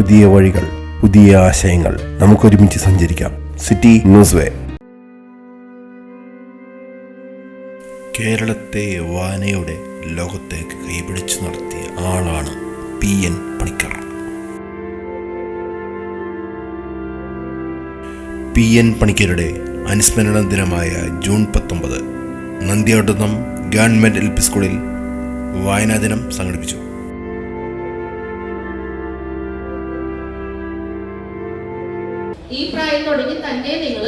പുതിയ വഴികൾ പുതിയ ആശയങ്ങൾ നമുക്കൊരുമിച്ച് സഞ്ചരിക്കാം. സിറ്റി ന്യൂസ് വേ കേരളത്തെ വായനയുടെ ലോകത്തേക്ക് കൈപിടിച്ചു നടത്തിയ ആളാണ് P N Panicker. P N പണിക്കരുടെ അനുസ്മരണ ദിനമായ ജൂൺ പത്തൊമ്പത് നന്ദിയോട്ടം ഗവൺമെന്റ് എൽ പി സ്കൂളിൽ വായനാ ദിനം സംഘടിപ്പിച്ചു. പ്രായം തുടങ്ങി തന്നെ നിങ്ങൾ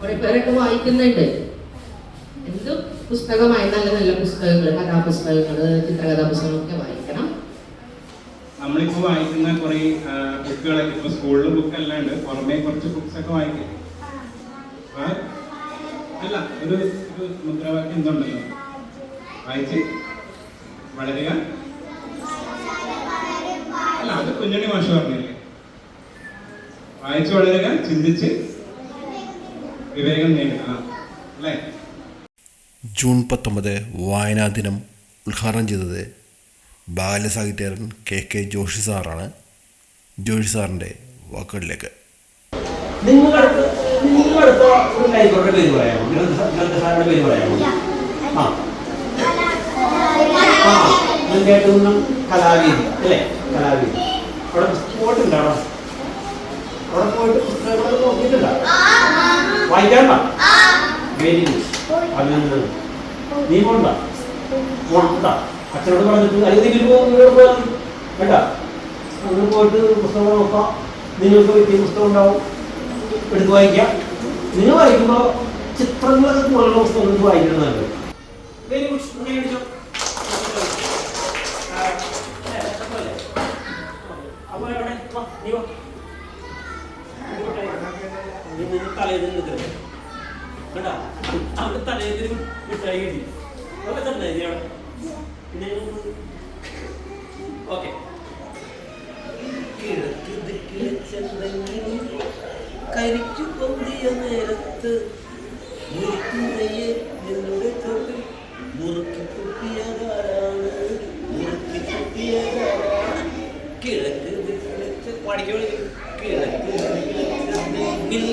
കുറെ പേരൊക്കെ വായിക്കുന്നുണ്ട്. എന്ത് പുസ്തകമായി നല്ല നല്ല പുസ്തകങ്ങൾ കഥാപുസ്തകങ്ങൾ ചിത്രകഥാ പുസ്തകങ്ങളൊക്കെ വായിക്കണം. നമ്മളിപ്പോ വായിക്കുന്ന കുറെ ബുക്കുകളൊക്കെ ഇപ്പൊ സ്കൂളിൽ ബുക്ക് അല്ലാണ്ട് പുറമേ കുറച്ച് ബുക്സ് ഒക്കെ വായിക്കും. അല്ല ഒരു ഒരു മുദ്രാവാക്യം എന്തുണ്ടല്ലോ വായിച്ച്. വളരുക. അല്ല അത് കുഞ്ഞണി മാഷ് പറഞ്ഞില്ലേ? വായിച്ചു വളരുക ചിന്തിച്ച് വിവേകം നേടുക. അല്ലേ? ജൂൺ പത്തൊമ്പത് വായനാ ദിനം ഉദ്ഘാടനം ചെയ്തത് ബാലസാഹിത്യകാരൻ കെ കെ ജോഷി സാറാണ്. ജോഷി സാറിന്റെ വാക്കുകളിലേക്ക്. നിങ്ങളടുത്ത് നിങ്ങളടുത്ത ഒരു ലൈബ്രറിയുടെ പേര് പറയാമോ? ഗ്രന്ഥ ഗ്രന്ഥശാലയുടെ പേര് പറയാമോ? ആ. അല്ലേ? കലാവീതി. അവിടെ സ്പോട്ട് പോയിട്ടുണ്ടോ അവിടെ അവിടെ പോയിട്ട് പുസ്തകങ്ങളൊക്കെ നോക്കിയിട്ടില്ല? വായിക്കാണ്ട വെരി ഗുഡ് അഭിനന്ദനം. നീ പോണ്ട. പോണ്ട. അച്ഛനോട് പറഞ്ഞിട്ട് അല്ലെങ്കിൽ ഇതിൽ പോയാൽ വേണ്ട അങ്ങനെ പോയിട്ട് പുസ്തകങ്ങൾ നോക്കാം. നിങ്ങൾക്ക് വ്യക്തി പുസ്തകം ഉണ്ടാവും. എടുത്ത് വായിക്കാം. നിങ്ങൾ വായിക്കുമ്പോൾ ചിത്രങ്ങളൊക്കെ കൂടുതലുള്ള പുസ്തകം നിങ്ങൾക്ക് വായിക്കുന്നത് നല്ലത് വെരി ഗുഡ് നീ നിന്ന് തലേന്ന് നിൽക്കരുത് കേട്ടാ. അവിടെ തലേന്ന് മിഠായി കിട്ടി പിന്നെ ഓക്കെ. കിഴക്ക് ദിക്കിലെ ചെന്തെങ്ങിൽ കരിക്കു പൊന്തിയ നേരത്ത് മുറിക്കുന്നയെ നിന്നുടെ തൊട്ടിൽ മുറുക്കി തുപ്പിയതാരാണ് മുറുക്കി തുപ്പിയതാരാണ് കിഴക്ക് കിഴക്ക് ദിക്കിലെ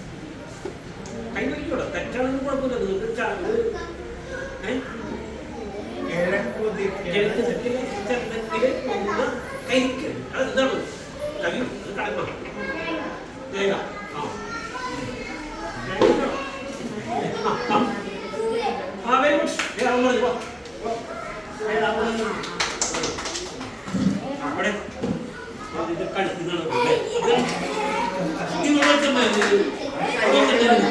തെറ്റാണെന്ന് കുഴപ്പമില്ല. നിങ്ങൾക്ക് കിഴക്ക് ദിക്കിലെ ചെന്തെങ്കിൽ കൊണ്ടുവന്ന കരിക്ക് അത് എന്താണ്? കടമ. വേഗം ആ. വെരി. ഗുഡ് വേഗം അങ്ങോട്ട് പോ. വേഗം അങ്ങോട്ട് അവിടെ. ഇത് കളിക്കുന്നതാണ് ഇവിടെ. വെച്ചാൽ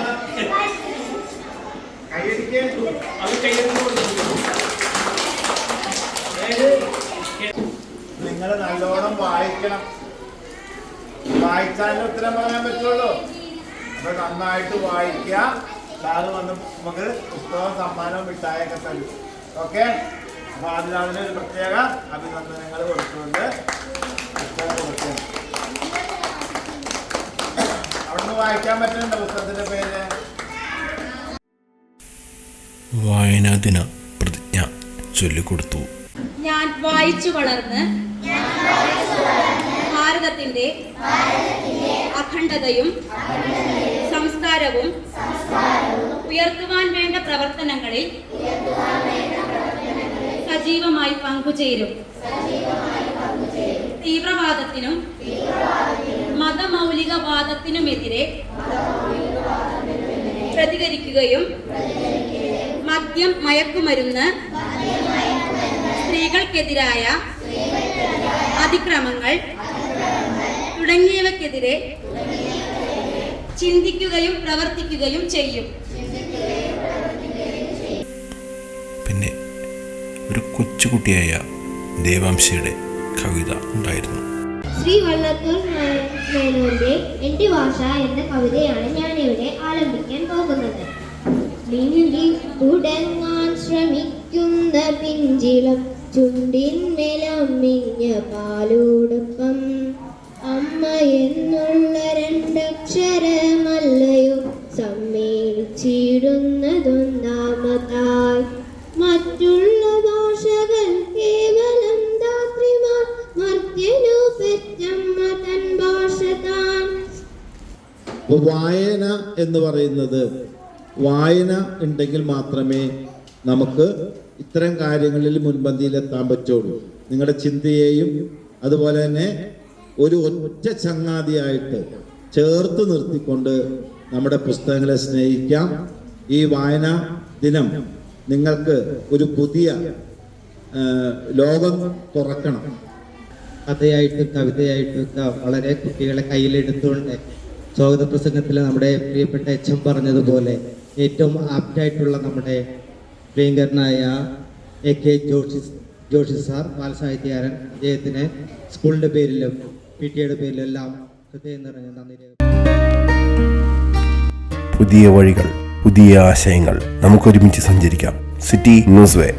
മതി. അത് കയ്യെടുത്ത് അതായത് നിങ്ങൾ നല്ലോണം വായിക്കണം. വായിച്ചാലും ഉത്തരം പറയാൻ പറ്റുള്ളൂ. അപ്പൊ നന്നായിട്ട് വായിക്കുക. സാറ് വന്ന് നമുക്ക് പുസ്തകം സമ്മാനവും മിഠായൊക്കെ തരും. ഓക്കെ? അപ്പൊ അതിന് ഒരു പ്രത്യേക അഭിനന്ദനങ്ങൾ കൊടുത്തുകൊണ്ട് പുസ്തകം കൊടുക്കണം അവിടുന്ന് വായിക്കാൻ പറ്റുന്നുണ്ട് പുസ്തകത്തിന്റെ പേര്? വായനാ ദിന പ്രതിജ്ഞ ചൊല്ലിക്കൊടുത്തു. ഞാൻ വായിച്ചു വളർന്ന് ഭാരതത്തിന്റെ അഖണ്ഡതയും സംസ്കാരവും ഉയർത്തുവാൻ വേണ്ട പ്രവർത്തനങ്ങളിൽ സജീവമായി പങ്കുചേരും. തീവ്രവാദത്തിനും മതമൗലികവാദത്തിനുമെതിരെ പ്രതികരിക്കുകയും മദ്യം മയക്കുമരുന്ന്. സ്ത്രീകൾക്കെതിരായ അതിക്രമങ്ങൾ. തുടങ്ങിയവക്കെതിരെ ചിന്തിക്കുകയും പ്രവർത്തിക്കുകയും ചെയ്യും. പിന്നെ ഒരു കൊച്ചുകുട്ടിയായ ദേവാംശയുടെ കവിത ഉണ്ടായിരുന്നു. ശ്രീ വള്ളത്തോൾ മേനോന്റെ എന്റെ ഭാഷ എന്ന കവിതയാണ് ഞാനിവിടെ ആലംബിക്കാൻ പോകുന്നത്. തുടങ്ങാൻ ശ്രമിക്കുന്ന പിഞ്ചിളം ചുണ്ടിന്മേലമ്മിഞ്ഞ പാലോടൊപ്പം. അമ്മ എന്നുള്ള രണ്ടക്ഷരമല്ലയോ സമ്മേളിച്ചിടുന്നതൊന്നാമതായി. മറ്റുള്ള ഭാഷകൾ കേവലം ധാത്രിമാർ മർത്യനു പെറ്റമ്മ തൻ ഭാഷ താൻ. വായന എന്ന് പറയുന്നത് വായന ഉണ്ടെങ്കിൽ മാത്രമേ നമുക്ക് ഇത്തരം കാര്യങ്ങളിൽ മുൻപന്തിയിലെത്താൻ പറ്റുള്ളൂ. നിങ്ങളുടെ ചിന്തയെയും അതുപോലെ തന്നെ ഒരു ഒറ്റ ചങ്ങാതിയായിട്ട് ചേർത്ത് നിർത്തിക്കൊണ്ട് നമ്മുടെ പുസ്തകങ്ങളെ സ്നേഹിക്കാം. ഈ വായന ദിനം നിങ്ങൾക്ക് ഒരു പുതിയ ലോകം തുറക്കണം. കഥയായിട്ടും കവിതയായിട്ടും ഒക്കെ വളരെ കുട്ടികളെ കയ്യിലെടുത്തുകൊണ്ട് സ്വാഗത പ്രസംഗത്തിൽ നമ്മുടെ പ്രിയപ്പെട്ട എച്ച് എം പറഞ്ഞതുപോലെ ഏറ്റവും ആപ്റ്റായിട്ടുള്ള നമ്മുടെ പ്രിയങ്കരനായ A K Joshi Joshi sir ബാലസാഹിത്യകാരൻ. അദ്ദേഹത്തിന് സ്കൂളിന്റെ പേരിലും പി ടി എയുടെ പേരിലും എല്ലാം ഹൃദയം നിറഞ്ഞ നന്ദി പുതിയ വഴികൾ പുതിയ ആശയങ്ങൾ നമുക്കൊരുമിച്ച് സഞ്ചരിക്കാം. City news way.